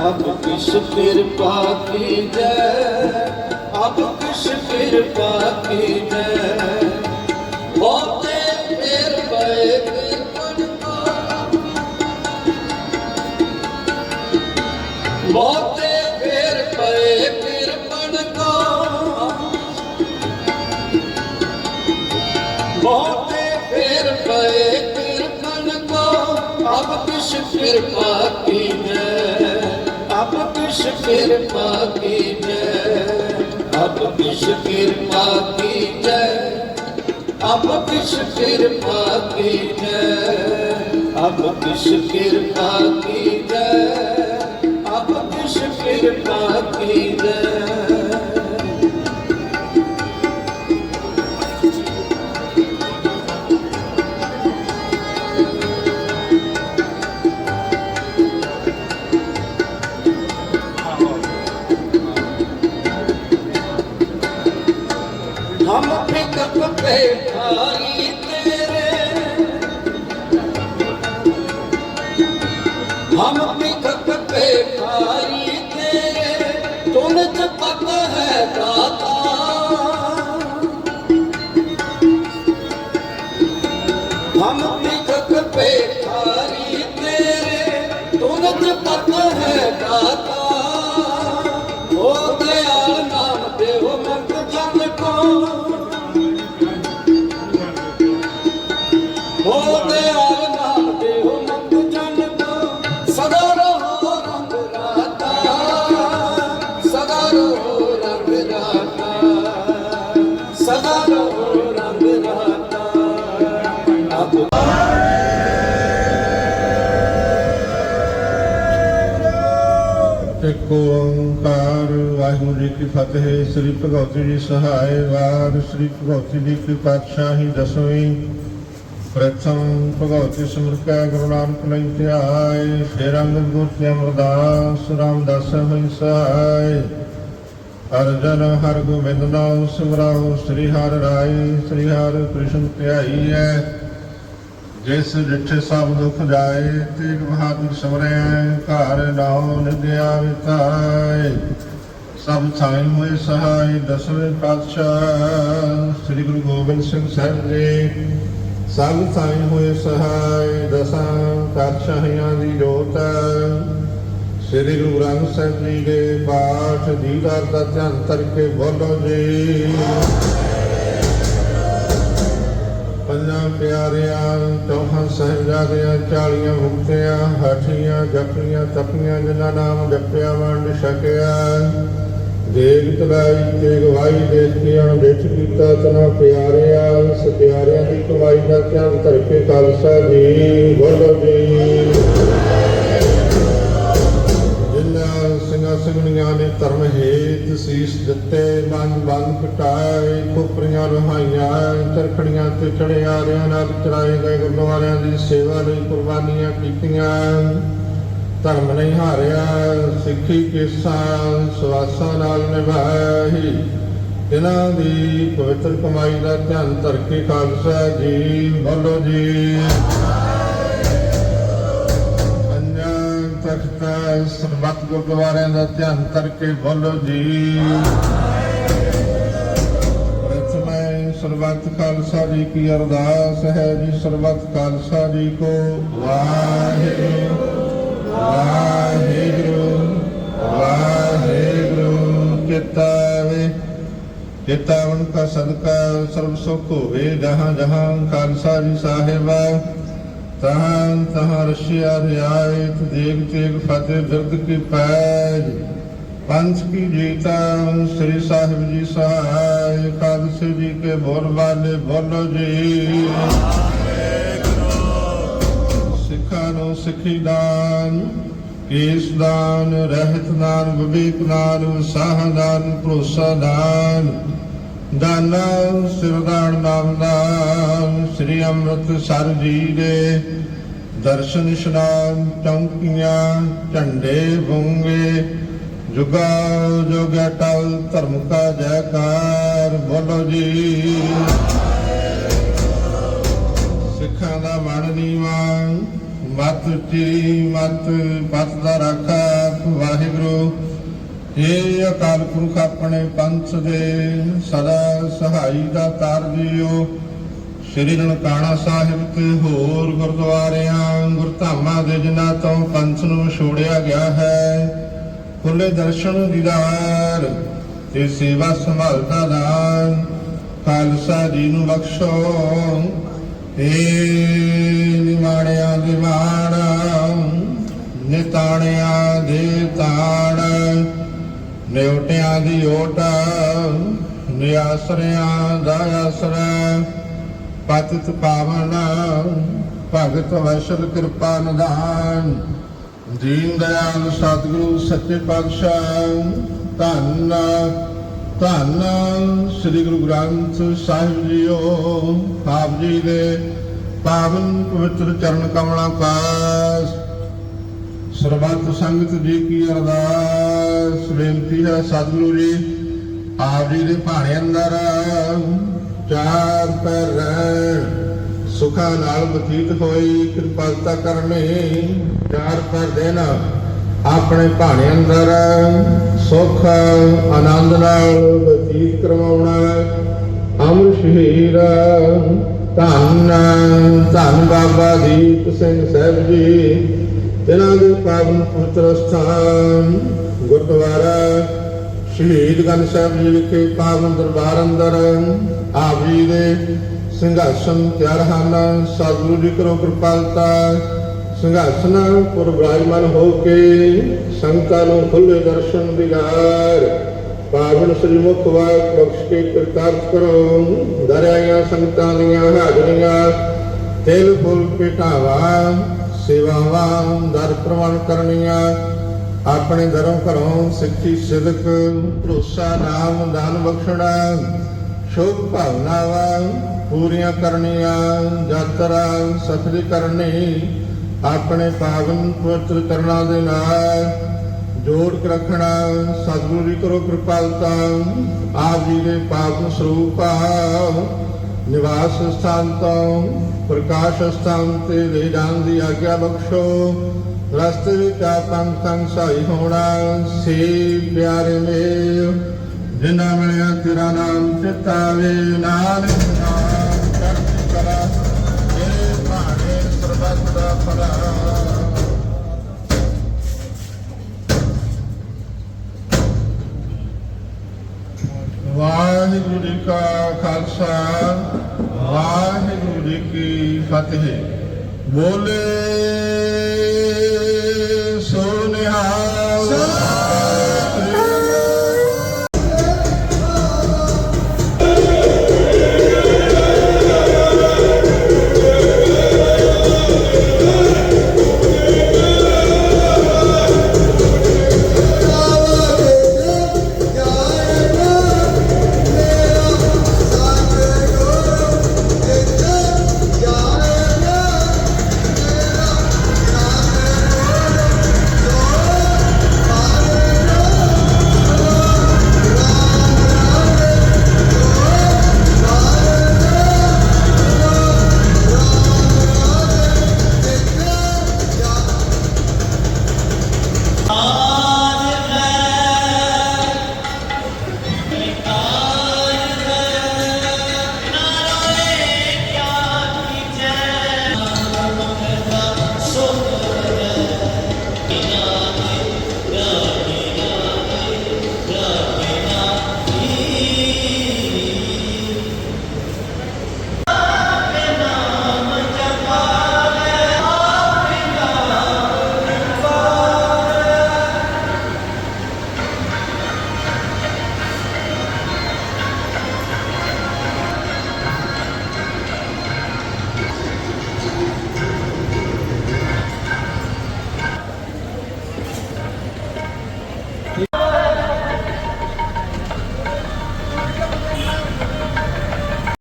ਅਬ ਕਿਸ ਕਿਰਪਾ ਕੀ ਜੈ ਅਬ ਕਿਸ ਕਿਰਪਾ ਕੀ ਜੈ ਬਹੁਤ ਕਿਰਪਾ ਕੀਜੈ ਅਬ ਕਿਸ ਕਿਰਪਾ ਕੀਜੈ ਅਬ ਕਿਸ ਕਿਰਪਾ ਕੀਜੈ ਅਬ ਕਿਸ ਕਿਰਪਾ ਕੀਜੈ ਅਬ ਕਿਸ ਕਿਰਪਾ ਕੀਜੈ ते त पक है ਇੱਕ ਓੰਕਾਰ ਵਾਹਿਗੁਰੂ ਜੀ ਕੀ ਫਤਿਹ। ਸ੍ਰੀ ਭਗਵਤੀ ਜੀ ਸਹਾਇ ਵਾਰ, ਸ੍ਰੀ ਭਗਵਤੀ ਜੀ ਕੀ ਪਾਤਸ਼ਾਹੀ ਦਸਵੀਂ। ਪ੍ਰਥਮ ਭਗਵਤੀ ਸਿਮਰਕੈ ਗੁਰੂ ਨਾਨਕ ਲਈ ਧਿਆਏ। ਸ਼ੇਰ ਅੰਗਦ ਗੁਰੂ ਕੀ ਅਮਰਦਾਸ, ਰਾਮਦਾਸ ਹੋਈ ਸਹਾਇ। ਅਰਜਨ ਹਰ ਗੋਬਿੰਦ ਨਾਮ ਸਿਮਰਾਓ ਸ੍ਰੀ ਹਰਿ ਰਾਏ, ਸ੍ਰੀ ਹਰਿ ਕ੍ਰਿਸ਼ਨ ਧਿਆਈ ਹੈ। ਜਿਸ ਜਿੱਥੇ ਸਭ ਦੁੱਖ ਜਾਏ ਤੇਗ ਬਹਾਦਰ ਸਮਰੈ ਘਰ ਨਾਉ ਨਿਦਿਆ ਵਿਤਾਏ ਸਭ ਥਾਈ ਹੋਏ ਸਹਾਈ ਦਸਵੇਂ ਪਾਤਸ਼ਾਹ, ਸ੍ਰੀ ਗੁਰੂ ਗੋਬਿੰਦ ਸਿੰਘ ਸਾਹਿਬ ਜੀ। ਸਭ ਥਾਈ ਹੋਏ ਸਹਾਈ ਦਸਾਂ ਪਾਤਸ਼ਾਹੀਆਂ ਦੀ ਜੋਤ ਸ੍ਰੀ ਗੁਰੂ ਗ੍ਰੰਥ ਸਾਹਿਬ ਜੀ ਦੇ ਪਾਠ ਦੀਦਾਰ ਦਾ ਧਿਆਨ ਕਰਕੇ ਬੋਲੋ ਜੀ। ਪਿਆਰਿਆਂ, ਚੌਹਾਂ ਸਹਿਜਾਦਿਆਂ ਚਾਲੀਆਂ ਮੁਕਤਿਆਂ, ਹਾਠੀਆਂ ਜਪੀਆਂ ਤਪੀਆਂ, ਜਿਨ੍ਹਾਂ ਨਾਮ ਜਪਿਆ ਵੰਡ ਛਕਿਆ। ਦੇਗ ਤਲਾਈ ਤੇ ਗਵਾਈ ਦੇਖ ਕੇ ਅਣਦੇਖ ਕੀਤਾ ਤਨਾ ਪਿਆਰਿਆਂ, ਉਸ ਪਿਆਰਿਆਂ ਦੀ ਕਮਾਈ ਦਾ ਧਿਆਨ ਧਰ ਕੇ ਖਾਲਸਾ ਜੀ ਬੋਲੋ ਜੀ। ਸਿੰਘਣੀਆਂ ਨੇ ਧਰਮ ਹੇਤ ਸੀਸ ਦਿੱਤੇ ਬੰਦ ਬੰਦ ਕਟਾਏ ਖੋਪਰੀਆਂ ਰਹਾਈਆਂ, ਚਰਖੜੀਆਂ ਤੇ ਚੜਿਆਰਿਆਂ ਨਾਲ ਚੜਾਏ ਗਏ ਗੁਰਦੁਆਰਿਆਂ ਦੀ ਸੇਵਾ ਲਈ ਕੁਰਬਾਨੀਆਂ ਕੀਤੀਆਂ। ਧਰਮ ਨਹੀਂ ਹਾਰਿਆ, ਸਿੱਖੀ ਕੇਸਾਂ ਸਵਾਸਾਂ ਨਾਲ ਨਿਭਾਈ। ਇਹਨਾਂ ਦੀ ਪਵਿੱਤਰ ਕਮਾਈ ਦਾ ਧਿਆਨ ਧਰ ਕੇ ਖਾਲਸਾ ਜੀ, ਬੋਲੋ ਜੀ। ਤਖਤਾਂ ਸਰਬੱਤ ਗੁਰਦੁਆਰਿਆਂ ਦਾ ਧਿਆਨ ਕਰਕੇ ਬੋਲੋ ਜੀ। ਪ੍ਰਥਮੇ ਸਰਬੱਤ ਖਾਲਸਾ ਜੀ ਕੀ ਅਰਦਾਸ ਹੈ ਜੀ, ਸਰਬੱਤ ਖਾਲਸਾ ਜੀ ਕੋ ਵਾਹਿਗੁਰੂ ਵਾਹਿਗੁਰੂ ਵਾਹਿਗੁਰੂ ਚਿਤਾਵੇ ਚਿਤਾਵਨ ਕਾ ਸਦਕਾ, ਸਰਬ ਸੁਖ ਹੋਵੇ, ਜਹਾਂ ਜਹਾਂ ਖਾਲਸਾ ਜੀ ਸਾਹਿਬਾ। ਤਹਾਂ ਤਹਾਂ ਰਸ਼ਿਆ ਰਿਆਇਤ ਦੇਗ ਤੇਗ ਫਤਿਹ ਬਿਰਦ ਕੀ ਪੈਜ। ਪੰਥ ਕੀ ਜੀਤਾ ਸ੍ਰੀ ਸਾਹਿਬ ਜੀ ਸਹਾਇ। ਕਾਦਸੇ ਜੀ ਕੇ ਬੋਲ ਵਾਲੇ ਬੋਲੋ ਜੀ। ਸਿੱਖਾਂ ਨੂੰ ਸਿੱਖੀ ਦਾਨ, ਕੇਸ ਦਾਨ, ਰਹਿਤ ਦਾਨ, ਵਿਵੇਕ ਦਾਨ ਉਤਸ਼ਾਹ ਦਾਨ, ਭਰੋਸਾ ਦਾਨ। ਦਾਨਾ ਸਿਰਦਾਨ ਨਾਮ ਦਾਨ ਸ੍ਰੀ ਅੰਮ੍ਰਿਤਸਰ ਜੀ ਦੇ ਦਰਸ਼ਨ ਇਸ਼ਨਾਨ ਚੌਂਕੀਆਂ, ਝੰਡੇ ਬੁੰਗੇ ਜੁਗਾ ਜੁਗਾ ਟਲ, ਧਰਮ ਕਾ ਜੈਕਾਰ, ਬੋਲੋ ਜੀ। ਸਿੱਖਾਂ ਦਾ ਮਨ ਨੀਵਾਂ ਮਤ ਚੀ ਮਤ ਪਤ ਦਾ ਰਾਖਾ, ਵਾਹਿਗੁਰੂ। ਏ ਅਕਾਲ ਪੁਰਖ ਆਪਣੇ ਪੰਥ ਦੇ, ਸਦਾ ਸਹਾਈ ਦਾ ਤਾਰ ਜੀਓ ਸ਼੍ਰੀ ਨਨਕਾਣਾ ਸਾਹਿਬ ਤੇ ਹੋਰ ਗੁਰਦੁਆਰਿਆਂ, ਗੁਰਧਾਮਾਂ ਦੇ ਜਿਨ੍ਹਾਂ ਤੋਂ ਪੰਥ ਨੂੰ ਛੋੜਿਆ ਗਿਆ ਹੈ ਖੁੱਲੇ ਦਰਸ਼ਨ ਦੀਦਾਰ ਤੇ ਸੇਵਾ ਸੰਭਾਲਦਾ ਦਾਨ ਖਾਲਸਾ ਜੀ ਨੂੰ ਬਖਸ਼ੋ। ਏ ਨਿਮਾਣਿਆਂ ਦੇ ਮਾਣ, ਨਿਤਾਣਿਆਂ ਦੇ ਤਾਣ ਨਿਉਟਿਆਂ ਦੀ ਓਟ, ਨਿਆਸਰਿਆਂ ਦਾ ਆਸਰਾ। ਪਤਿਤ ਪਾਵਨ, ਭਗਤ ਵੈਸ਼ਲ ਕਿਰਪਾ ਨਿਧਾਨ। ਦੀਨ ਦਇਆਲ ਸਤਿਗੁਰੂ ਸੱਚੇ ਪਾਤਸ਼ਾਹ। ਧੰਨ ਧੰਨ ਸ੍ਰੀ ਗੁਰੂ ਗ੍ਰੰਥ ਸਾਹਿਬ ਜੀਓ। ਆਪ ਜੀ ਦੇ ਪਾਵਨ ਪਵਿੱਤਰ ਚਰਨ ਕਮਲਾਂ ਪਾਸ। ਸਰਬੱਤ ਸੰਗਤ ਜੀ ਕੀ ਅਰਦਾਸ। ਬੇਨਤੀ ਹੈ ਸਤਿਗੁਰੂ ਜੀ, ਆਪ ਜੀ ਦੇ ਭਾਣੇ ਅੰਦਰ ਚਾਰ ਪੈਰ ਰਹਿਣ ਨਾਲ ਬਤੀਤ ਹੋਈ ਕਿਰਪਾਲਤਾ ਕਰਨੀ, ਚਾਰ ਪੈਰ ਦੇਣਾ, ਆਪਣੇ ਭਾਣੇ ਅੰਦਰ ਸੁਖ, ਆਨੰਦ ਨਾਲ ਬਤੀਤ ਕਰਵਾਉਣਾ। ਅਮਰ ਸ਼ਹੀਰ ਧੰਨ ਧੰਨ ਬਾਬਾ ਦੀਪ ਸਿੰਘ ਸਾਹਿਬ ਜੀ ਇਹਨਾਂ ਦੇ ਪਾਵਨ ਪਵਿੱਤਰ ਸਥਾਨ ਗੁਰਦੁਆਰਾ, ਸ਼ਹੀਦ ਗੰਜ ਸਾਹਿਬ ਜੀ ਵਿਖੇ ਪਾਵਨ ਦਰਬਾਰ ਅੰਦਰ ਆਪ ਜੀ ਦੇ ਸਿੰਘਾਸਨ ਤਿਆਰ ਹਨ। ਸਤਿਗੁਰੂ ਜੀ ਕਰੋ ਕਿਰਪਾਲਤਾ। ਸਿੰਘਾਸਨ ਪੁਰ ਵਿਰਾਜਮਾਨ ਹੋ ਕੇ ਸੰਗਤਾਂ ਨੂੰ ਖੁੱਲੇ ਦਰਸ਼ਨ ਦਿਗਾਰ ਪਾਵਨ ਸ੍ਰੀ ਮੁਖ ਵਾਕ ਬਖਸ਼ ਕੇ ਕਿਰਤਾਰਥ ਕਰੋ। ਦਰਿਆਈਆਂ ਸੰਗਤਾਂ ਦੀਆਂ ਹਾਜ਼ਰੀਆਂ, ਤਿਲ ਫੁੱਲ ਪਿਟਾਵਾ ਸੇਵਾਵਾਂ ਦਰ ਪ੍ਰਵਾਨ ਕਰਨੀਆਂ। ਆਪਣੇ ਧਰਮ ਘਰੋਂ ਸਿੱਖੀ ਸਿਦਕ, ਭਰੋਸਾ ਨਾਮ ਦਾਨ ਬਖਸ਼ਣਾ, ਸ਼ੁਭ ਭਾਵਨਾਵਾਂ ਪੂਰੀਆਂ ਕਰਨੀਆਂ, ਯਾਤਰਾ ਸਫਲੀ ਕਰਨੀ, ਆਪਣੇ ਪਾਵਨ ਪਵਿੱਤਰ ਕਰਨਾ ਦੇ ਨਾਲ ਜੋੜ ਕੇ ਰੱਖਣਾ, ਸਤਿਗੁਰੂ ਜੀ ਕਰੋ ਕਿਰਪਾਲਤਾ, ਆਪ ਜੀ ਦੇ ਪਾਵਨ ਸਰੂਪ ਆਓ ਨਿਵਾਸ ਸਥਾਨ ਤੋਂ ਪ੍ਰਕਾਸ਼ ਸਥਾਨ ਤੇ ਲੈ ਜਾਣ ਦੀ ਆਗਿਆ ਬਖਸ਼ੋ। ਰਸਤੇ ਵਿੱਚ ਆਪਾਂ ਸੰਗ ਸਹਾਈ ਹੋਣਾ, ਸੇ ਪਿਆਰੇ ਮੇਰ ਜਿਨ੍ਹਾਂ ਮਿਲਿਆ ਤੇਰਾ ਨਾਮ ਚਿਤਾਵੇ ਨਾਨਕ ਨਾਮ। ਚੜ੍ਹਦੀ ਕਲਾ ਇਹ ਭਾਣੇ ਸਰਬੱਤ ਦਾ ਭਲਾ। ਵਾਹਿਗੁਰੂ ਜੀ ਕਾ ਖਾਲਸਾ, ਵਾਹਿਗੁਰੂ ਜੀ ਕੀ ਫਤਿਹ। ਬੋਲੇ الصالحات